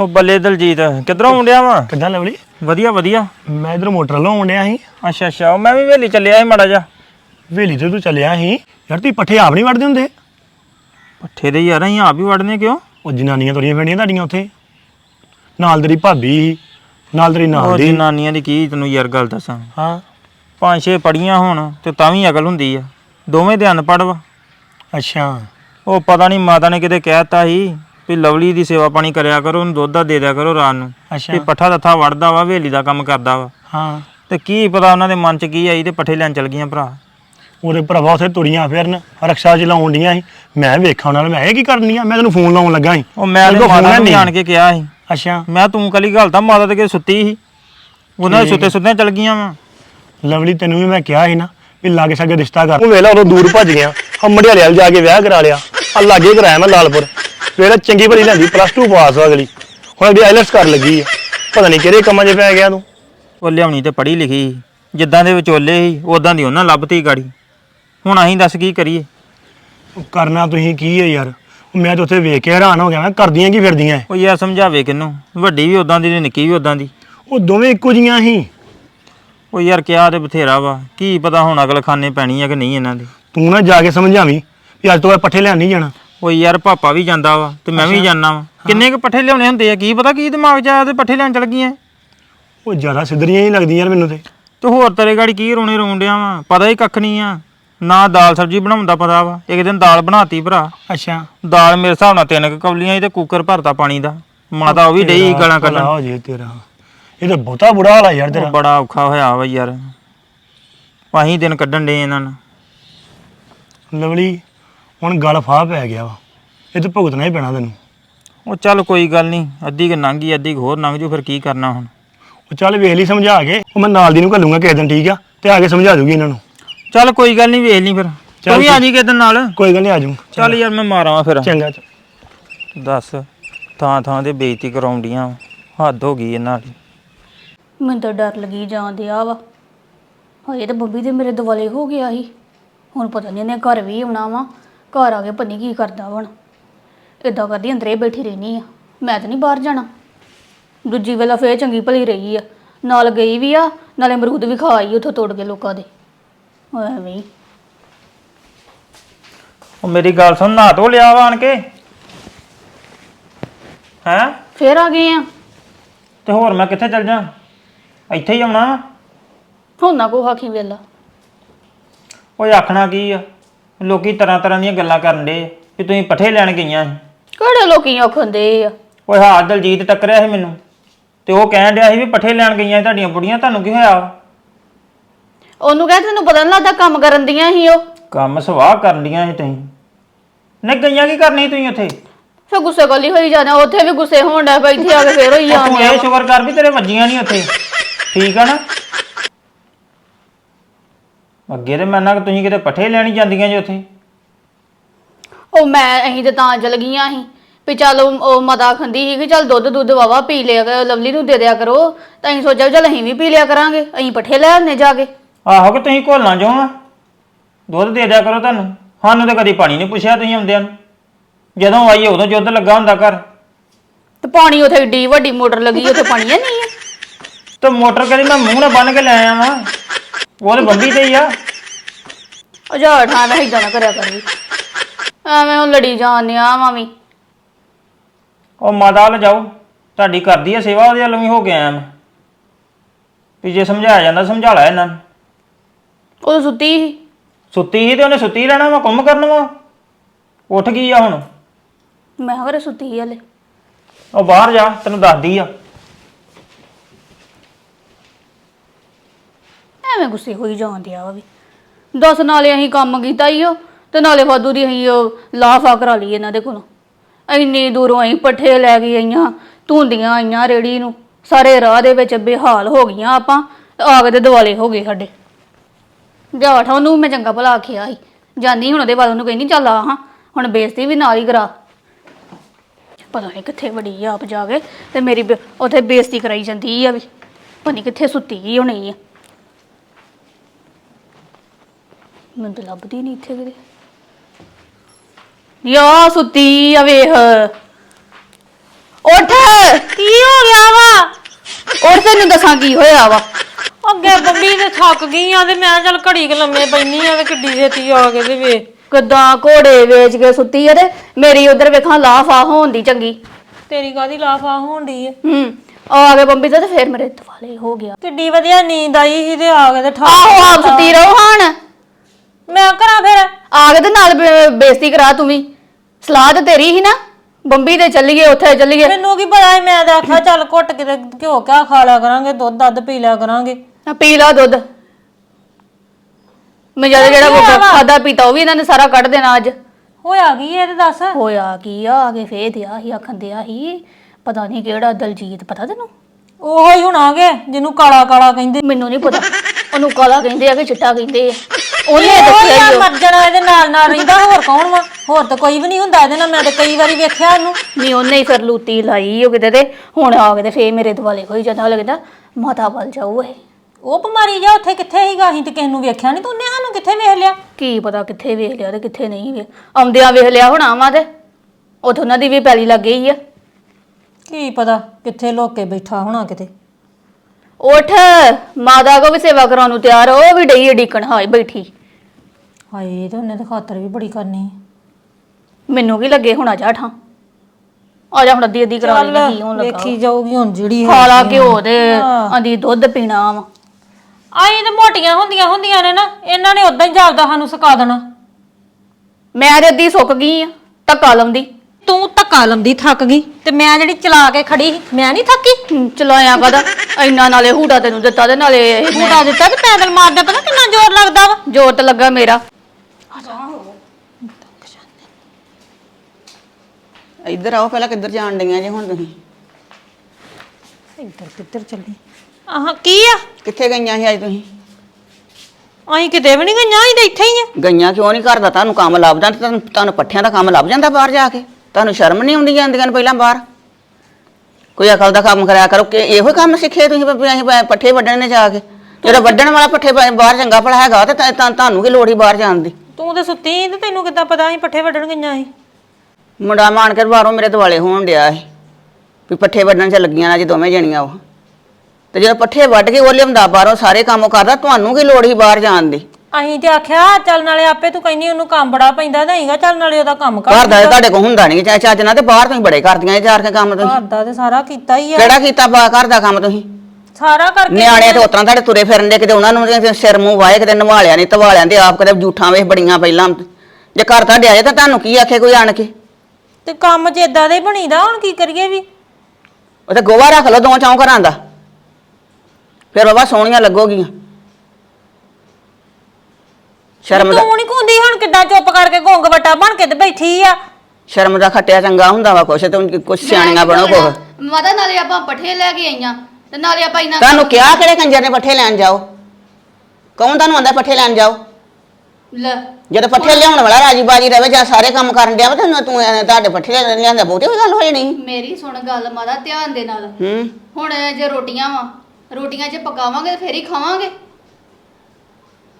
ਉਹ ਬੱਲੇ ਦਲਜੀਤ ਕਿੱਧਰੋਂ ਮੁੰਡਿਆ ਵਾ? ਕਿੱਦਾਂ ਲਵਲੀ? ਵਧੀਆ ਵਧੀਆ। ਮੈਂ ਇਧਰ ਮੋਟਰ ਲਾਉਣ ਡਿਆ ਸੀ। ਅੱਛਾ ਅੱਛਾ ਉਹ ਮੈਂ ਵੀ ਵੇਲੀ ਚੱਲਿਆ ਸੀ ਮਾੜਾ ਜਾ ਵੇਲੀ ਤੇ ਤੂੰ ਚੱਲਿਆ ਸੀ। ਯਾਰ ਤੁਸੀਂ ਪੱਠੇ ਆਪ ਨਹੀਂ ਵੜਦੇ ਹੁੰਦੇ? ਪੱਠੇ ਦੇ ਯਾਰ ਅਸੀਂ ਆਪ ਹੀ ਵੜਨੇ ਕਿਉਂ? ਉਹ ਜਨਾਨੀਆਂ ਤੁਰੀਆਂ ਫਿਰਦੀਆਂ ਤੁਹਾਡੀਆਂ ਉੱਥੇ। ਨਾਲ ਤੇਰੀ ਭਾਬੀ ਸੀ, ਨਾਲ ਤੇਰੀ ਉਹ ਨਾਲ ਦੀ। ਜਨਾਨੀਆਂ ਦੀ ਕੀ ਤੈਨੂੰ ਯਾਰ ਗੱਲ ਦੱਸਾਂ। ਹਾਂ। ਪੰਜ ਛੇ ਪੜੀਆਂ ਹੋਣ ਤੇ ਤਾਂ ਵੀ ਅਕਲ ਹੁੰਦੀ ਆ। ਦੋਵੇਂ ਦੇ ਅਨਪੜ੍ਹ ਵਾ। ਅੱਛਾ। ਉਹ ਪਤਾ ਨਹੀਂ ਮਾਤਾ ਨੇ ਕਿਤੇ ਕਹਿਤਾ ਸੀ ਵੀ ਲਵਲੀ ਦੀ ਸੇਵਾ ਪਾਣੀ ਕਰਿਆ ਕਰੋ ਉਹਨੂੰ ਦੁੱਧ ਦਾ ਦੇ ਦਿਆ ਕਰੋ ਰਾਤ ਨੂੰ। ਅੱਛਾ। ਪੱਠਾ ਦੱਥਾ ਵੜਦਾ ਵਾ ਵੇਲੀ ਦਾ ਕੰਮ ਕਰਦਾ ਵਾ। ਹਾਂ। ਤੇ ਕੀ ਪਤਾ ਉਹਨਾਂ ਦੇ ਮਨ 'ਚ ਕੀ ਆਈ ਤੇ ਪੱਠੇ ਲੈਣ ਚਲ ਗਈਆਂ ਭਰਾ। ਉਹਦੇ ਭਰਾਵਾ ਉੱਥੇ ਤੁਰੀਆਂ ਫਿਰਨ ਰਕਸ਼ਾ ਚਲਾਉਣ ਡੀਆਂ ਸੀ। ਮੈਂ ਵੇਖਾਂ ਨਾਲ ਮੈਂ ਇਹ ਕੀ ਕਰਨੀ ਆ ਮੈਂ ਤੈਨੂੰ ਫੋਨ ਲਾਉਣ ਲੱਗਾ ਸੀ। ਉਹ ਮੈਂ ਤੇ ਮਾਤਾ ਨੂੰ ਨਹੀਂ। ਜਾਣ ਕੇ ਕਿਹਾ ਸੀ। ਅੱਛਾ। ਮੈਂ ਤੂੰ ਕਲੀ ਗੱਲ ਤਾਂ ਮਾਤਾ ਤੇ ਕਿ ਸੁੱਤੀ ਸੀ। ਉਹਨਾਂ ਦੇ ਸੁੱਤੇ ਸੁੱਤੇ ਚਲ ਗਈਆਂ ਵਾ। ਲਵਲੀ ਤੈਨੂੰ ਵੀ ਮੈਂ ਕਿਹਾ ਸੀ ਨਾ ਵੀ ਲਾਗੇ ਸਾਗੇ ਰਿਸ਼ਤਾ ਕਰ। ਉਹ ਵੇਲਾ ਉਦੋਂ ਦੂਰ ਭੱਜ ਗਿਆ। ਆ ਮੰਡਿਆਲੇ ਵਾਲ ਜਾ ਕੇ ਵਿਆਹ ਕਰਾ ਲਿਆ। ਆ ਲਾਗੇ ਕਰਾਇਆ ਮੈਂ ਲਾਲਪੁਰ। ਵੇਲਾ ਚੰਗੀ ਭਲੀ ਲੈਂਦੀ ਪਲੱਸ 2 ਪਾਸ ਆ ਅਗਲੀ। ਹੁਣ ਅਗਲੀ ਆਈਲੈਟਸ ਕਰ ਲੱਗੀ ਆ। ਪਤਾ ਨਹੀਂ ਕਿਹੜੇ ਕੰਮਾਂ 'ਚ ਪੈ ਗਿਆ ਤੂੰ। ਉਹ ਲਿਆਉਣੀ ਤੇ ਪੜ੍ਹੀ ਲਿਖੀ ਸੀ। ਜਿੱਦਾਂ ਦੇ ਵਿਚੋਲੇ ਸੀ ਉਦਾਂ ਦੀ ਉਹਨਾਂ ਲੱਭਤੀ ਗਾੜੀ। ਹੁਣ ਅਸੀਂ ਦੱਸ ਕੀ ਕਰੀਏ? ਉਹ ਕਰਨਾ ਤੁਸੀਂ ਕੀ ਹੈ ਯਾਰ? ਉਹ ਮੈਂ ਤਾਂ ਉੱਥੇ ਵੇਖ ਕੇ ਹੈਰਾਨ ਹੋ ਗਿਆ। ਮੈਂ ਕਰਦੀਆਂ ਕੀ ਫਿਰਦੀਆਂ? ਇਹ? ਉਹ ਯਾਰ ਸਮਝਾਵੇ ਕਿਨੂੰ ਵੱਡੀ ਵੀ ਉਦਾਂ ਦੀ ਤੇ ਨਿੱਕੀ ਵੀ ਉਦਾਂ ਦੀ। ਉਹ ਦੋਵੇਂ ਇੱਕੋ ਜੀਆਂ ਹੀ ਉਹ ਯਾਰ ਕਿਹਾ ਤੇ ਬਥੇਰਾ ਵਾ ਕੀ ਪਤਾ ਹੁਣ ਅਗਲ ਖਾਨੇ ਪੈਣੀ ਆ ਕਿ ਨਹੀਂ ਇਹਨਾਂ ਦੀ। ਤੂੰ ਨਾ ਜਾ ਕੇ ਸਮਝਾਵੀਂ ਵੀ ਅੱਜ ਤੋਂ ਬਾਅਦ ਪੱਠੇ ਲੈਣ ਨਹੀਂ ਜਾਣਾ। ਉਹ ਯਾਰ ਪਾਪਾ ਵੀ ਜਾਂਦਾ ਵਾ ਤੇ ਮੈਂ ਵੀ ਜਾਣਾ ਵਾ। ਕਿੰਨੇ ਕ ਪੱਠੇ ਲਿਆਉਣੇ ਹੁੰਦੇ ਆ? ਕੀ ਪਤਾ ਕੀ ਦਿਮਾਗ 'ਚ ਆਇਆ ਤੇ ਪੱਠੇ ਲੈਣ ਚਲ ਗਈਆਂ। ਉਹ ਜ਼ਿਆਦਾ ਸਿੱਧਰੀਆਂ ਹੀ ਲੱਗਦੀਆਂ ਯਾਰ ਮੈਨੂੰ ਤੇ। ਤੇ ਹੋਰ ਤੇਰੇ ਗਾੜੀ ਕੀ ਰੋਣੇ ਰੋਣ ਡਿਆ ਵਾ? ਪਤਾ ਹੀ ਕੱਖ ਨਹੀਂ ਆ। ਨਾ ਦਾਲ ਸਬਜੀ ਬਣਾਉਣ ਦਾ ਪਤਾ ਵਾ। ਇੱਕ ਦਿਨ ਦਾਲ ਬਣਾਤੀ ਭਰਾ। ਅੱਛਾ। ਦਾਲ ਮੇਰੇ ਹਿਸਾਬ ਨਾਲ ਤਿੰਨ ਕੁ ਕੌਲੀਆਂ ਸੀ ਤੇ ਕੁੱਕਰ ਭਰਤਾ ਪਾਣੀ ਦਾ। ਮਾਤਾ ਉਹ ਵੀ ਡਈ ਗਾਲਾਂ ਕੱਢਣ। ਹੋ ਜੇ ਤੇਰਾ। ਇਹ ਤਾਂ ਬਹੁਤਾ ਬੁਰਾ ਹਾਲ ਆ ਯਾਰ ਤੇਰਾ। ਬੜਾ ਔਖਾ ਹੋਇਆ ਵਾ ਯਾਰ। ਪਾਹੀਂ ਦਿਨ ਕੱਢਣ ਡੇ ਇਹਨਾਂ ਨੂੰ। ਲਵਲੀ ਹੁਣ ਗਲ ਫਾਹ ਪੈ ਗਿਆ ਵਾ। ਇਹ ਤਾਂ ਭੁਗਤਣਾ ਹੀ ਪੈਣਾ ਤੈਨੂੰ। ਉਹ ਚੱਲ ਕੋਈ ਗੱਲ ਨਹੀਂ ਅੱਧੀ ਕਿ ਲੰਘੀ ਅੱਧੀ ਕੁ ਹੋਰ ਲੰਘ ਜੂ ਫਿਰ ਕੀ ਕਰਨਾ ਹੁਣ? ਉਹ ਚੱਲ ਵੇਖ ਲਈ ਸਮਝਾ ਕੇ ਉਹ ਮੈਂ ਨਾਲ ਦੀ ਨੂੰ ਘੱਲੂਗਾ ਕਿਸੇ ਦਿਨ ਠੀਕ ਆ? ਤੇ ਆ ਕੇ ਸਮਝਾ ਦੂਗੀ ਇਹਨਾਂ ਨੂੰ। ਚੱਲ ਕੋਈ ਗੱਲ ਨਹੀਂ ਵੇਖ ਲਈ ਫਿਰ। ਤੂੰ ਵੀ ਆ ਜੀ ਕਿਤੇ ਨਾਲ। ਕੋਈ ਗੱਲ ਨਹੀਂ ਆ ਜਾਊਂ। ਚੱਲ ਯਾਰ ਮੈਂ ਮਾਰਾਂ ਫਿਰ। ਚੰਗਾ ਚੰਗਾ। ਦੱਸ ਥਾਂ ਥਾਂ ਦੇ ਬੇਇੱਜ਼ਤੀ ਕਰਾਉਂਦੀਆਂ ਹੱਦ ਹੋ ਗਈ ਇਹਨਾਂ ਦੀ। ਮੈਨੂੰ ਤਾਂ ਡਰ ਲੱਗੀ ਜਾਂਦਿਆ ਵਾ। ਹਜੇ ਤਾਂ ਬੰਬੀ ਦੇ ਮੇਰੇ ਦਿਵਾਲੇ ਹੋ ਗਿਆ ਸੀ। ਹੁਣ ਪਤਾ ਨਹੀਂ ਇਹਨੇ ਘਰ ਵੀ ਆਉਣਾ ਵਾ ਘਰ ਆ ਕੇ ਪਤਾ ਕੀ ਕਰਦਾ ਹੁਣ। ਇਦਾਂ ਕਰਦੀ ਅੰਦਰੇ ਬੈਠੀ ਰਹਿਣੀ ਆ। ਮੈਂ ਤਾਂ ਨਹੀਂ ਬਾਹਰ ਜਾਣਾ। ਦੂਜੀ ਵੇਲਾ ਫੇਰ ਚੰਗੀ ਭਲੀ ਰਹੀ ਆ। ਨਾਲ ਗਈ ਵੀ ਆ ਨਾਲੇ ਅਮਰੂਦ ਵੀ ਖਾ ਆਈ ਉੱਥੋਂ ਤੋੜ ਕੇ ਲੋਕਾਂ ਦੇ। ਐਵੇਂ ਹੀ। ਉਹ ਮੇਰੀ ਗੱਲ ਸੁਣ ਨਾ ਧੋ ਲਿਆ ਵਾ ਆਣ ਕੇ। ਹੈਂ? ਫੇਰ ਆ ਗਏ ਆ। ਤੇ ਹੋਰ ਮੈਂ ਕਿੱਥੇ ਚੱਲ ਜਾ ਇੱਥੇ ਹੀ ਆਉਣਾ? ਵਾ। ਹੁਣ ਨਾ ਕੋ ਹਾਕੀ ਵੇਲਾ। ਓਏ ਆਖਣਾ ਕੀ ਆ? ਲੋਕੀ ਤਰ੍ਹਾਂ ਤਰ੍ਹਾਂ ਦੀਆਂ ਗੱਲਾਂ ਕਰਨ ਦੇ ਵੀ ਤੁਸੀਂ ਪੱਠੇ ਲੈਣ ਗਈਆਂ ਸੀ। ਕਿਹੜੇ ਲੋਕੀ ਆਖੰਦੇ ਆ? ਓਏ ਹਾਂ ਦਲਜੀਤ ਟੱਕਰਿਆ ਸੀ ਮੈਨੂੰ। ਤੇ ਉਹ ਕਹਿਣ ਡਿਆ ਸੀ ਵੀ ਪੱਠੇ ਲੈਣ ਗਈਆਂ ਸੀ ਤੁਹਾਡੀਆਂ ਬੁੜੀਆਂ ਤੁਹਾਨੂੰ ਕੀ ਹੋਇਆ? ਉਹਨੂੰ ਕਹਿ ਤੈਨੂੰ ਪਤਾ ਨਹੀਂ ਲੱਗਦਾ ਕੰਮ ਕਰਨ ਦੀਆਂ ਸੀ ਉਹ। ਕੰਮ ਸਵਾਹ ਕਰਨ ਡੀਆਂ ਸੀ ਤੁਸੀਂ। ਨਹੀਂ ਗਈਆਂ ਕੀ ਕਰਨੀ ਤੁਸੀਂ ਉੱਥੇ? ਫੇ ਗੁੱਸੇ ਗਲੀ ਹੋਈ ਜਾਣਾ ਉੱਥੇ ਵੀ ਗੁੱਸੇ ਹੋਣ ਪਿਆ ਇੱਥੇ ਆ ਕੇ ਫੇਰ ਹੋਈ ਤੂੰ ਇਹ ਸ਼ੁਕਰ ਕਰ ਵੀ ਤੇਰੇ ਵੱਜੀਆਂ ਨਹੀਂ ਉੱਥੇ। ਠੀਕ ਆ ਨਾ? ਅੱਗੇ ਤੇ ਮੈਂ ਨਾ ਤੁਸੀਂ ਕਿਤੇ ਪੱਠੇ ਲੈਣੀ ਜਾਂਦੀਆਂ ਜੀ ਉੱਥੇ। ਉਹ ਮੈਂ ਅਹੀਂ ਤੇ ਤਾਂ ਚਲ ਗਈਆਂ ਸੀ ਵੀ ਚੱਲ ਉਹ ਉਹ ਮਤਾ ਖੰਦੀ ਸੀ ਕਿ ਚੱਲ ਦੁੱਧ ਦੁੱਧ ਵਾਵਾ ਪੀ ਲਿਆ ਕਰੋ, ਲਵਲੀ ਨੂੰ ਦੇ ਦਿਆ ਕਰੋ ਤਾਂ ਅਸੀਂ ਸੋਚਿਆ ਵੀ ਚੱਲ ਅਸੀਂ ਵੀ ਪੀ ਲਿਆ ਕਰਾਂਗੇ ਅਸੀਂ ਪੱਠੇ ਲੈ ਆਉਂਦੇ ਜਾ ਕੇ। ਆਹੋ ਕਿ ਤੁਸੀਂ ਘੋਲਣਾ ਜੋ ਆ? ਦੁੱਧ ਦੇ ਦਿਆ ਕਰੋ ਤੁਹਾਨੂੰ। ਸਾਨੂੰ ਤਾਂ ਕਦੀ ਪਾਣੀ ਨਹੀਂ ਪੁੱਛਿਆ ਤੁਸੀਂ ਆਉਂਦਿਆਂ ਨੂੰ। ਜਦੋਂ ਆਈਏ ਉਦੋਂ ਜੁੱਧ ਲੱਗਾ ਹੁੰਦਾ ਘਰ। ਤੇ ਪਾਣੀ ਉਥੇ ਏਡੀ ਵੱਡੀ ਮੋਟਰ ਲੱਗੀ ਉੱਥੇ ਪਾਣੀ ਹੈ ਨਹੀਂ ਹੈ ਤੇ ਮੋਟਰ ਕਦੀ ਮੈਂ ਮੂੰਹ ਨਾਲ ਬੰਨ ਕੇ ਲੈ ਆਇਆ ਵਾਂ। ਉਹ ਤੇ ਬੰਬੀ ਤੇ ਹੀ ਆ। ਉਹ ਜਾ ਠਾਂ ਮੈਂ ਇਦਾਂ ਨਾ ਕਰਿਆ ਕਰ ਵੀ ਐਵੇਂ ਉਹ ਲੜੀ ਜਾਂਦੇ ਆ ਮਾਂ ਵੀ। ਉਹ ਮਾਤਾ ਵੱਲ ਜਾਓ ਤੁਹਾਡੀ ਕਰਦੀ ਆ ਸੇਵਾ ਉਹਦੇ ਵੱਲੋਂ ਵੀ ਹੋ ਕੇ ਆਇਆ ਮੈਂ। ਵੀ ਜੇ ਸਮਝਾਇਆ ਜਾਂਦਾ ਸਮਝਾ ਲੈ ਇਹਨਾਂ ਨੂੰ। ਉਹ ਸੁੱਤੀ ਸੀ। ਸੁੱਤੀ ਸੀ ਤੇ ਉਹਨੇ ਸੁੱਤੀ ਰਹਿਣਾ ਵਾ ਕੰਮ ਕਰਨ ਵਾ। ਉੱਠ ਗਈ ਆ ਹੁਣ। ਮੈਂ ਕਿਹਾ ਘਰੇ ਸੁੱਤੀ ਸੀ ਹਲੇ। ਉਹ ਬਾਹਰ ਜਾ ਤੈਨੂੰ ਦੱਸਦੀ ਆ। ਐਵੇਂ ਗੁੱਸੇ ਹੋਈ ਜਾਂਦੇ ਆ ਵੀ? ਦਸ ਨਾਲੇ ਅਸੀਂ ਕੰਮ ਕੀਤਾ ਈ ਓ ਤੇ ਨਾਲੇ ਵਾਧੂ ਦੀ ਅਸੀਂ ਉਹ ਲਾਫਾ ਕਰਾ ਲਈ ਇਹਨਾਂ ਦੇ ਕੋਲੋਂ। ਇੰਨੀ ਦੂਰੋਂ ਅਸੀਂ ਪੱਠੇ ਲੈ ਕੇ ਆਈਆਂ, ਧੁੰਦੀਆਂ ਆਈਆਂ ਰੇੜੀ ਨੂੰ, ਸਾਰੇ ਰਾਹ ਦੇ ਵਿੱਚ ਬੇਹਾਲ ਹੋ ਗਈਆਂ ਆਪਾਂ ਤੇ ਆ ਕੇ ਤੇ ਦਿਵਾਲੇ ਹੋ ਗਏ ਸਾਡੇ। ਜਾ ਉਹਨੂੰ, ਮੈਂ ਚੰਗਾ ਭਲਾ ਆਖਿਆ ਸੀ। ਜਾਂਦੀ ਹੁਣ ਉਹਦੇ ਬਾਅਦ ਉਹਨੂੰ ਕਹਿੰਦੀ, ਚੱਲ ਆ ਹਾਂ, ਹੁਣ ਬੇਇੱਜ਼ਤੀ ਵੀ ਨਾਲ ਹੀ ਕਰਾ। ਪਤਾ ਨਹੀਂ ਕਿੱਥੇ ਵੜੀ ਆ ਆਪ ਜਾ ਕੇ, ਤੇ ਮੇਰੀ ਬੇ- ਉੱਥੇ ਬੇਇੱਜ਼ਤੀ ਕਰਾਈ ਜਾਂਦੀ ਆ ਵੀ। ਪਤਾ ਨਹੀਂ ਕਿੱਥੇ ਸੁੱਤੀ ਹੋਣੀ ਆ। ਮੈਨੂੰ ਤਾਂ ਲੱਭਦੀ ਨਹੀਂ ਇੱਥੇ ਕਿਤੇ। ਯਾ ਸੁੱਤੀ ਆ ਵੇਖ। ਉੱਠ! ਔਰ ਤੈਨੂੰ ਦੱਸਾਂ ਕੀ ਹੋਇਆ ਵਾ। ਅੱਗੇ ਬੰਬੀ ਤੇ ਥੱਕ ਗਈ ਆ ਤੇ ਮੈਂ ਚੱਲ ਘੜੀ ਕੁ ਲੰਮੇ ਪੈਣੀ ਆ ਤੇ ਕਿੱਡੀ ਛੇਤੀ ਆ ਕੇ ਤੇ ਵੇ। ਕਿੱਦਾਂ ਘੋੜੇ ਵੇਚ ਕੇ ਸੁੱਤੀ ਆ ਤੇ ਮੇਰੀ ਉਧਰ ਵੇਖਾਂ ਲਾਫਾ ਹੋਣ ਦੀ ਚੰਗੀ। ਤੇਰੀ ਕਾਦੀ ਲਾਫਾ ਹੋਣ ਡਈ ਏ ਹੂੰ ਆ ਗਏ ਬੰਬੀ ਤੇ ਤੇ ਫੇਰ ਮੇਰੇ ਦੁਆਲੇ ਹੋ ਗਿਆ। ਕਿੱਡੀ ਵਧੀਆ ਨੀਂਦ ਆਈ ਸੀ ਤੇ ਆ ਕੇ ਤੇ ਠਾ ਆਹੋ ਆਪ ਸੁੱਤੀ ਰਹੋ ਹਾਂ ਮੈਂ ਕਰਾਂ ਫਿਰ? ਆ ਕੇ ਤੇ ਨਾਲ ਬੇ- ਬੇਇੱਜ਼ਤੀ ਕਰਾ ਤੂੰ ਵੀ। ਸਲਾਹ ਤੇ ਤੇਰੀ ਹੀ ਨਾ। ਬੰਬੀ ਤੇ ਚੱਲੀਏ ਉੱਥੇ ਚੱਲੀਏ। ਮੈਨੂੰ ਕੀ ਪਤਾ ਸੀ ਮੈਂ ਤਾਂ ਆਖਿਆ ਚੱਲ ਘੁੱਟ ਕੇ ਘਿਓ ਕਿਆ ਖਾ ਲਿਆ ਕਰਾਂਗੇ ਦੁੱਧ ਦੱਧ ਪੀ ਲਿਆ ਕਰਾਂਗੇ। ਆ ਪੀ ਲਾ ਦੁੱਧ। ਮੈਂ ਜਦ ਜਿਹੜਾ ਵਾ? ਖਾਦਾ ਪੀਤਾ ਉਹ ਵੀ ਇਹਨਾਂ ਨੇ ਸਾਰਾ ਕੱਢ ਦੇਣਾ ਅੱਜ। ਹੋਇਆ ਕੀ ਇਹ ਤੇ ਦੱਸ? ਹੋਇਆ ਕੀ ਆ? ਆ ਕੇ ਫੇਰ ਦਿਆ ਹੀ ਆਖਣ ਦਿਆ ਹੀ ਪਤਾ ਨਹੀਂ ਕਿਹੜਾ ਦਲਜੀਤ ਪਤਾ ਤੈਨੂੰ? ਉਹੋ ਹੀ ਹੁਣਾਗੇ ਜਿਹਨੂੰ ਕਾਲਾ ਕਾਲਾ ਕਹਿੰਦੇ। ਮੈਨੂੰ ਨਹੀਂ ਪਤਾ। ਉਹਨੂੰ ਕਾਲਾ ਕਹਿੰਦੇ ਆ ਕਿ ਚਿੱਟਾ ਕਹਿੰਦੇ ਆ। ਉਹਨੇ ਉਹ ਦੱਸਿਆ ਹੀ ਉਹ। ਮਰ ਜਾਣਾ ਇਹਦੇ ਨਾਲ ਨਾਲ ਰਹਿੰਦਾ ਹੋਰ ਕੌਣ ਵਾ? ਹੋਰ ਤਾਂ ਕੋਈ ਵੀ ਨਹੀਂ ਹੁੰਦਾ ਇਹਦੇ ਨਾਲ ਮੈਂ ਤਾਂ ਕਈ ਵਾਰੀ ਵੇਖਿਆ ਉਹਨੂੰ ਨਹੀਂ ਉਹਨੇ ਹੀ ਫਿਰ ਲੂਤੀ ਲਾਈ ਉਹ ਕਿਤੇ ਤੇ ਹੁਣ ਆ ਕੇ ਤੇ ਫੇਰ ਮੇਰੇ ਦੁਆਲੇ ਹੋਈ ਜਾਂਦਾ ਲੱਗਦਾ ਮਾਤਾ ਵੱਲ ਜਾਊ ਇਹ। ਉਹ ਬਿਮਾਰੀ ਜਾ ਉੱਥੇ ਕਿੱਥੇ ਸੀਗਾ? ਅਸੀਂ ਤੇ ਕਿਸੇ ਨੂੰ ਵੇਖਿਆ ਨਹੀਂ ਤੂੰ ਨੇ ਸਾਨੂੰ ਕਿੱਥੇ ਵੇਖ ਲਿਆ? ਕੀ ਪਤਾ ਕਿੱਥੇ ਵੇਖ ਲਿਆ ਤੇ ਕਿੱਥੇ ਨਹੀਂ ਵੇਖ ਆਉਂਦਿਆਂ ਵੇਖ ਲਿਆ ਹੁਣ ਆਵਾਂ ਤੇ ਉਥੋਂ ਉਹਨਾਂ ਦੀ ਵੀ ਪੈਲੀ ਲੱਗ ਗਈ ਆ। ਕੀ ਪਤਾ ਕਿੱਥੇ ਲੁੱਕ ਕੇ ਬੈਠਾ ਹੋਣਾ ਕਿਤੇ। ਉਠ ਮਾਤਾ ਕੋ ਵੀ ਸੇਵਾ ਕਰਾਉਣ ਨੂੰ ਤਿਆਰ ਹੋ, ਉਹ ਵੀ ਡਈ ਢੀਕਣ ਹਾਏ ਬੈਠੀ। ਹਾਏ ਤੇ ਉਹਨੇ ਤਾਂ ਖਾਤਰ ਵੀ ਬੜੀ ਕਰਨੀ। ਮੈਨੂੰ ਕੀ ਲੱਗੇ ਹੁਣ ਆ ਜਾ ਠਾਂ। ਆ ਜਾ ਹੁਣ ਅੱਧੀ ਅੱਧੀ ਕਰਾ ਲੈਣੀ ਕੀ ਹੋਣ ਲੱਗਾ। ਵੇਖੀ ਜਾਊਗੀ ਹੁਣ ਜਿਹੜੀ ਖਾ ਲਾ। ਘਿਓ ਤੇ। ਆਂਦੀ ਦੁੱਧ ਪੀਣਾ ਵਾ। ਆਈ ਤੇ ਮੋਟੀਆਂ ਹੁੰਦੀਆਂ ਹੁੰਦੀਆਂ ਨੇ ਨਾ ਇਹਨਾਂ ਨੇ ਉਦਾਂ ਹੀ ਜਾਪਦਾ ਸਾਨੂੰ ਸਕਾ ਦੇਣਾ। ਮੈਂ ਤੇ ਅੱਧੀ ਸੁੱਕ ਗਈ ਆ ਧੱਕਾ ਲਾਉਂਦੀ। ਤੂੰ ਧੱਕਾ ਲੰਦੀ ਥੱਕ ਗਈ ਤੇ ਮੈਂ ਜਿਹੜੀ ਚਲਾ ਕੇ ਖੜੀ ਸੀ, ਮੈਂ ਨਹੀਂ ਥੱਕੀ? ਹੂੰ, ਚਲਾਇਆ ਕਦਾ? ਇੰਨਾ ਨਾਲੇ ਹੂਟਾ ਤੈਨੂੰ ਦਿੱਤਾ ਤੇ ਨਾਲੇ ਇਹ ਦਿੱਤਾ ਤੇ ਪੈਦਲ ਮਾਰਦਾ ਪਤਾ ਕਿੰਨਾ ਜ਼ੋਰ ਲੱਗਦਾ ਵਾ? ਜੋਰ ਤੇ ਲੱਗਾ ਮੇਰਾ। ਇੱਧਰ ਆਓ ਪਹਿਲਾਂ ਕਿੱਧਰ ਜਾਣ ਡਈਆਂ ਜੇ ਹੁਣ ਤੁਸੀਂ? ਇੱਧਰ ਕਿੱਧਰ ਚੱਲੀ? ਆਹ ਕੀ ਆ? ਕਿੱਥੇ ਗਈਆਂ ਸੀ ਅੱਜ ਤੁਸੀਂ? ਅਸੀਂ ਕਿਤੇ ਵੀ ਨਹੀਂ ਗਈਆਂ ਅਸੀਂ ਤਾਂ ਇੱਥੇ ਹੀ ਆ। ਗਈਆਂ ਕਿਉਂ ਨਹੀਂ? ਕਰਦਾ ਤੁਹਾਨੂੰ ਕੰਮ ਲੱਭਦਾ ਤੁਹਾਨੂੰ ਪੱਠਿਆਂ ਦਾ ਕੰਮ ਲੱਭ ਜਾਂਦਾ ਬਾਹਰ ਜਾ ਕੇ। ਤੁਹਾਨੂੰ ਸ਼ਰਮ ਨਹੀਂ ਆਉਂਦੀ ਜਾਂਦੀਆਂ ਨੂੰ ਪਹਿਲਾਂ ਬਾਹਰ? ਕੋਈ ਅਕਲ ਦਾ ਕੰਮ ਕਰਿਆ ਕਰੋ ਕਿ ਇਹੋ ਹੀ ਕੰਮ ਸਿੱਖੇ ਤੁਸੀਂ ਵੀ ਅਸੀਂ ਪ- ਪੱਠੇ ਵੱਢਣ ਨੇ ਜਾ ਕੇ। ਜਿਹੜਾ ਵੱਢਣ ਵਾਲਾ ਪੱਠੇ ਬ- ਬਾਹਰ ਚੰਗਾ ਭਲਾ ਹੈਗਾ ਤੇ ਤਾਂ- ਤਾਂ- ਤੁਹਾਨੂੰ ਕੀ ਲੋੜ ਹੀ ਬਾਹਰ ਜਾਣ ਦੀ? ਤੂੰ ਤੇ ਸੁੱਤੀ ਸੀ ਤੇ ਤੈਨੂੰ ਕਿੱਦਾਂ ਪਤਾ ਅਸੀਂ ਪੱਠੇ ਵੱਢਣ ਗਈਆਂ ਸੀ? ਮੁੰਡਾ ਮਾਣ ਕੇ ਬਾਹਰੋਂ ਮੇਰੇ ਦੁਆਲੇ ਹੋਣ ਡਿਆ ਸੀ ਵੀ ਪੱਠੇ ਵੱਢਣ ਚ ਲੱਗੀਆਂ ਨਾ ਜੀ ਦੋਵੇਂ ਜਣੀਆਂ ਉਹ। ਤੇ ਜਦੋਂ ਪੱਠੇ ਵੱਢ ਕੇ ਉਹ ਲਿਆਉਂਦਾ ਬਾਹਰੋਂ ਸਾਰੇ ਕੰਮ ਕਰਦਾ ਤੁਹਾਨੂੰ ਕੀ ਲੋੜ ਹੀ ਬਾਹਰ ਜਾਣ ਦੀ? ਅਸੀਂ ਤੇ ਆਖਿਆ ਚੱਲ ਨਾਲੇ ਆਪੇ ਤੂੰ ਕਹਿੰਦੀ ਉਹਨੂੰ ਕੰਮ ਬੜਾ ਪੈਂਦਾ ਨਹੀਂਗਾ ਚੱਲ ਨਾਲੇ ਉਹਦਾ ਕੰਮ ਕਰ ਘਰ ਦਾ ਤਾਂ ਤੁਹਾਡੇ ਕੋਲ ਹੁੰਦਾ ਨਹੀਂ ਚਾਹੇ ਚੱਜ ਨਾਲ ਤੇ ਬਾਹਰ ਤੁਸੀਂ ਬੜੇ ਕਰਦੀਆਂ ਇਹ ਚਾਰ ਕੇ ਕੰਮ ਤੁਸੀਂ। ਘਰ ਦਾ ਤੇ ਸਾਰਾ ਕੀਤਾ ਹੀ ਆ। ਕਿਹੜਾ ਕੀਤਾ ਬਾ ਘਰ ਦਾ ਕੰਮ ਤੁਸੀਂ? ਸਾਰਾ ਕਰਕੇ ਨਿਆਣੇ ਤੇ ਉਤਰਾਂ ਤੁਹਾਡੇ ਤੁਰੇ ਫਿਰਨ ਦੇ ਕਿਤੇ ਉਹਨਾਂ ਨੂੰ ਸਿਰ ਮੂੰਹ ਵਾਏ ਕਿਤੇ ਨਵਾਲਿਆ ਨਹੀਂ ਤਵਾਲਿਆਂ ਦੇ ਆਪ ਕਦੇ ਜੂਠਾਂ ਵੇਖ ਬੜੀਆਂ ਪਹਿਲਾਂ। ਜੇ ਘਰ ਤੁਹਾਡੇ ਆਏ ਤਾਂ ਤੁਹਾਨੂੰ ਕੀ ਆਖੇ ਕੋਈ ਆਣ ਕੇ? ਤੇ ਕੰਮ ਚ ਇਦਾਂ ਦਾ ਹੀ ਬਣੀਦਾ ਹੁਣ ਕੀ ਕਰੀਏ ਵੀ? ਉਹ ਤੇ ਗੋਵਾ ਰੱਖ ਲਓ ਦੋ ਚੌਂ ਘਰਾਂ ਦਾ। ਫਿਰ ਬਾਬਾ ਸੋਹਣੀਆਂ ਲੱਗੋਗੀਆਂ। ਸ਼ਰਮ ਦਾ ਤੂੰ ਨਹੀਂ ਕੁੰਦੀ ਹੁਣ ਕਿੱਦਾਂ ਚੁੱਪ ਕਰਕੇ ਗੋਂਗ ਵਟਾ ਬਣ ਕੇ ਤੇ ਬੈਠੀ ਆ? ਸ਼ਰਮ ਦਾ ਖੱਟਿਆ ਚੰਗਾ ਹੁੰਦਾ ਵਾ ਕੁਛ ਤੇ ਕੁਛ ਸਿਆਣੀਆਂ ਬਣੋ ਕੁਛ। ਮਾਤਾ ਨਾਲੇ ਆਪਾਂ ਪੱਠੇ ਲੈ ਕੇ ਆਈਆਂ ਤੇ ਨਾਲੇ ਆਪਾਂ ਇਹਨਾਂ ਤੁਹਾਨੂੰ ਕਿਹਾ ਕਿਹੜੇ ਕੰਜਰ ਨੇ ਪੱਠੇ ਲੈਣ ਜਾਓ? ਕੌਣ ਤੁਹਾਨੂੰ ਆਂਦਾ ਪੱਠੇ ਲੈਣ ਜਾਓ? ਲੈ। ਜਦੋਂ ਪੱਠੇ ਲਿਆਉਣ ਵਾਲਾ ਰਾਜੀ ਬਾਜੀ ਰਵੇ ਜਾਂ ਸਾਰੇ ਕੰਮ ਕਰਨ ਡਿਆ ਵਾ ਤੈਨੂੰ ਤੂੰ ਐਂ ਤੁਹਾਡੇ ਪੱਠੇ ਲਿਆ- ਲਿਆਂਦਾ ਬਹੁਤੀ ਕੋਈ ਗੱਲ ਹੋਈ ਨਹੀਂ ਮੇਰੀ ਸੁਣ ਗੱਲ ਮਾਤਾ ਧਿਆਨ ਦੇ ਨਾਲ। ਹੂੰ। ਹੁਣ ਜੇ ਰੋਟੀਆਂ ਵਾ ਰੋਟੀਆਂ 'ਚ ਪਕਾਵਾਂਗੇ ਤੇ ਫੇਰ ਹੀ ਖਾਵਾਂਗੇ।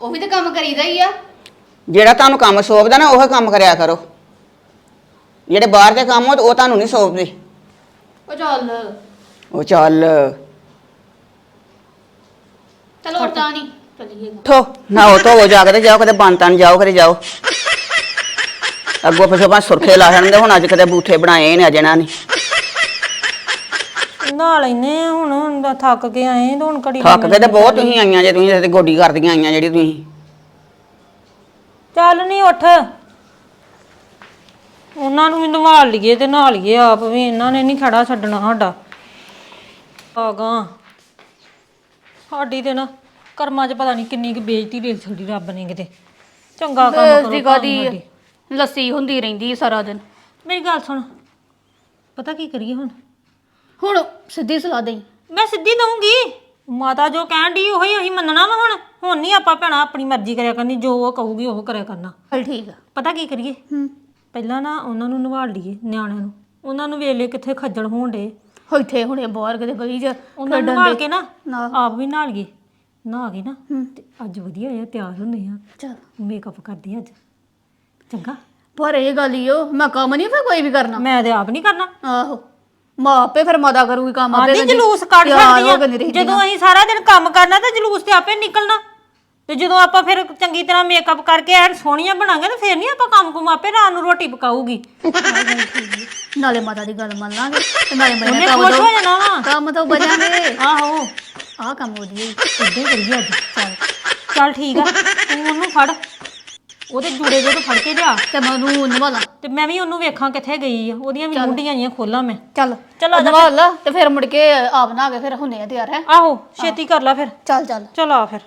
ਉਹ ਵੀ ਤਾਂ ਕੰਮ ਕਰੀਦਾ ਹੀ ਆ। ਜਿਹੜਾ ਤੁਹਾਨੂੰ ਕੰਮ ਸੌਂਪਦਾ ਨਾ ਉਹ ਕੰਮ ਕਰਿਆ ਕਰੋ। ਜਿਹੜੇ ਬਾਹਰ ਦੇ ਕੰਮ ਉਹ ਉਹ ਤੁਹਾਨੂੰ ਨਹੀਂ ਸੌਂਪਦੇ। ਉਹ ਚੱਲ। ਉਹ ਚੱਲ। ਚਲੋ ਉਰਤਾ ਨਹੀਂ ਚੱਲੀਏ ਠੋ ਨਾ ਉਹ ਤੋਂ ਜਾ ਕੇ ਤੇ ਜਾਓ ਕਦੇ ਬੰਤਨ ਜਾਓ ਕਦੇ ਜਾਓ। ਅੱਗੋਂ ਪਿਛੋਂ ਸੁਰਖੇ ਲਾ ਛੱਡਦੇ ਹੁਣ ਅੱਜ ਕਦੇ ਬੂਠੇ ਬਣਾਏ ਨੇ ਅਜਣਾ ਨੇ। ਨਹਾ ਲੈਨੇ ਆ ਹੁਣ ਹੁਣ ਤਾਂ ਥੱਕ ਕੇ ਆਏ ਤੇ ਹੁਣ ਘੜੀ ਥੱਕ ਕੇ ਤੇ ਬਹੁਤ ਤੁਸੀਂ ਆਈਆਂ ਜੇ ਤੁਸੀਂ ਤੇ ਗੋਡੀ ਕਰਦੀਆਂ ਆਈਆਂ ਜਿਹੜੀ ਤੁਸੀਂ। ਚੱਲ ਨਹੀਂ ਉੱਠ। ਉਹਨਾਂ ਨੂੰ ਵੀ ਨਵਾਲ ਲਈਏ ਤੇ ਨਹਾ ਲਈਏ ਆਪ ਵੀ ਇਹਨਾਂ ਨੇ ਨਹੀਂ ਖੜਾ ਛੱਡਣਾ ਸਾਡਾ। ਆਗਾ। ਸਾਡੀ ਤੇ ਨਾ ਕਰਮਾਂ 'ਚ ਪਤਾ ਨਹੀਂ ਕਿੰਨੀ ਕੁ ਬੇਇੱਜ਼ਤੀ ਦੇ ਛੱਡੀ ਰੱਬ ਨੇ ਕਿਤੇ। ਚੰਗਾ ਕੰਮ ਕਰੋ ਕਾਦੀ ਸਾਡੀ। ਲੱਸੀ ਹੁੰਦੀ ਰਹਿੰਦੀ ਸਾਰਾ ਦਿਨ। ਮੇਰੀ ਗੱਲ ਸੁਣ। ਪਤਾ ਕੀ ਕਰੀਏ ਹੁਣ? ਹੁਣ ਸਿੱਧੀ ਸਲਾਹ ਦੇਈ। ਮੈਂ ਸਿੱਧੀ ਦਊਂਗੀ। ਮਾਤਾ ਜੋ ਕਹਿਣ ਦੀ ਉਹੀ ਅਸੀਂ ਮੰਨਣਾ ਵਾ ਹੁਣ। ਹੁਣ ਨਹੀਂ ਆਪਾਂ ਭੈਣਾ ਆਪਣੀ ਮਰਜ਼ੀ ਕਰਿਆ ਕਰਨੀ ਜੋ ਉਹ ਕਹੂਗੀ ਉਹ ਕਰਿਆ ਕਰਨਾ। ਚਲ ਠੀਕ ਆ। ਪਤਾ ਕੀ ਕਰੀਏ? ਹੂੰ। ਪਹਿਲਾਂ ਨਾ ਉਹਨਾਂ ਨੂੰ ਨਵਾਲ ਲਈਏ ਨਿਆਣਿਆਂ ਨੂੰ। ਉਹਨਾਂ ਨੂੰ ਵੇਲੇ ਕਿੱਥੇ ਖੱਜਲ ਹੋਣ ਡੇ ਹੋ ਇੱਥੇ ਹੁਣੇ ਬਾਹਰ ਕਿਤੇ ਗਲੀ 'ਚ ਉਹਨਾਂ ਨੂੰ ਨਵਾਲ। ਕੇ ਨਾ ਨਾ। ਆਪ ਵੀ ਨਹਾ ਲਈਏ। ਨਹਾ ਕੇ ਨਾ ਤੇ ਅੱਜ ਵਧੀਆ ਆ ਤਿਆਰ ਹੁੰਦੇ ਆ। ਚੱਲ। ਮੇਕਅਪ ਕਰਦੇ ਆ ਅੱਜ। ਚੰਗਾ? ਪਰ ਇਹ ਗੱਲ ਹੀ ਓ ਮੈਂ ਕੰਮ ਨਹੀਂ ਫੇ ਕੋਈ ਵੀ ਕਰਨਾ। ਮੈਂ ਤੇ ਆਪ ਨਹੀਂ ਕਰਨਾ। ਆਹੋ। ਮਾਂ ਆਪੇ ਫਿਰ ਮਦਾ ਕਰੂਗੀ ਕੰਮ ਆਂਦੀ ਕਹਿੰਦੀ ਜਲੂਸ ਕੱਢ ਸਕਦੀ ਰਹਿੰਦੀਆਂ। ਜਦੋਂ ਅਸੀਂ ਸਾਰਾ ਦਿਨ ਕੰਮ ਕਰਨਾ ਤੇ ਜਲੂਸ ਤੇ ਆਪੇ ਨਿਕਲਣਾ। ਤੇ ਜਦੋਂ ਆਪਾਂ ਫਿਰ ਚੰਗੀ ਤਰ੍ਹਾਂ ਮੇਕਅਪ ਕਰਕੇ ਐਨ ਸੋਹਣੀਆਂ ਬਣਾਂਗੇ ਤੇ ਫਿਰ ਨਹੀਂ ਆਪਾਂ ਕੰਮ ਕੁਮ ਆਪੇ ਰਾਤ ਨੂੰ ਰੋਟੀ ਪਕਾਊਗੀ। ਨਾਲੇ ਮਾਤਾ ਦੀ ਗੱਲ ਮੰਨ ਲਾਂਗੇ ਤੇ ਨਾਲੇ ਮੈਂ ਉਹਨੇ ਕੰਮ ਖੁਸ਼ ਤੋਂ ਹੋ ਜਾਣਾ ਵਾ। ਕੰਮ ਤੋਂ ਬਜਾਂਗੇ ਆਹੋ। ਆਹ ਕੰਮ ਵਧੀਆ ਹੀ ਕਰੀਏ ਅੱਜ। ਚੱਲ। ਚੱਲ ਠੀਕ ਆ। ਤੂੰ ਉਹਨੂੰ ਫੜ। ਉਹਦੇ ਜੂੜੇ ਜਿਹੇ ਤੋਂ ਫੜ ਕੇ ਲਿਆ ਤੇ ਮੈਂ ਉਹਨੂੰ ਨਿਵਾਲਾ। ਤੇ ਮੈਂ ਵੀ ਉਹਨੂੰ ਵੇਖਾਂ ਕਿੱਥੇ ਗਈ ਆ। ਉਹਦੀਆਂ ਵੀ ਮੁੰਡੀਆਂ ਜੀਆਂ ਖੋਲਾਂ ਮੈਂ। ਚੱਲ। ਚੱਲ ਆ ਜਾ ਨਿਵਾਲ ਤੇ ਫਿਰ ਮੁੜ ਕੇ ਆਪ ਨਾ ਕੇ ਫਿਰ ਹੁੰਨੇ ਆ ਤਿਆਰ ਹੈ। ਆਹੋ ਛੇਤੀ ਕਰ ਲੈ ਫਿਰ। ਚੱਲ ਚੱਲ। ਚਲ ਆ ਫਿਰ।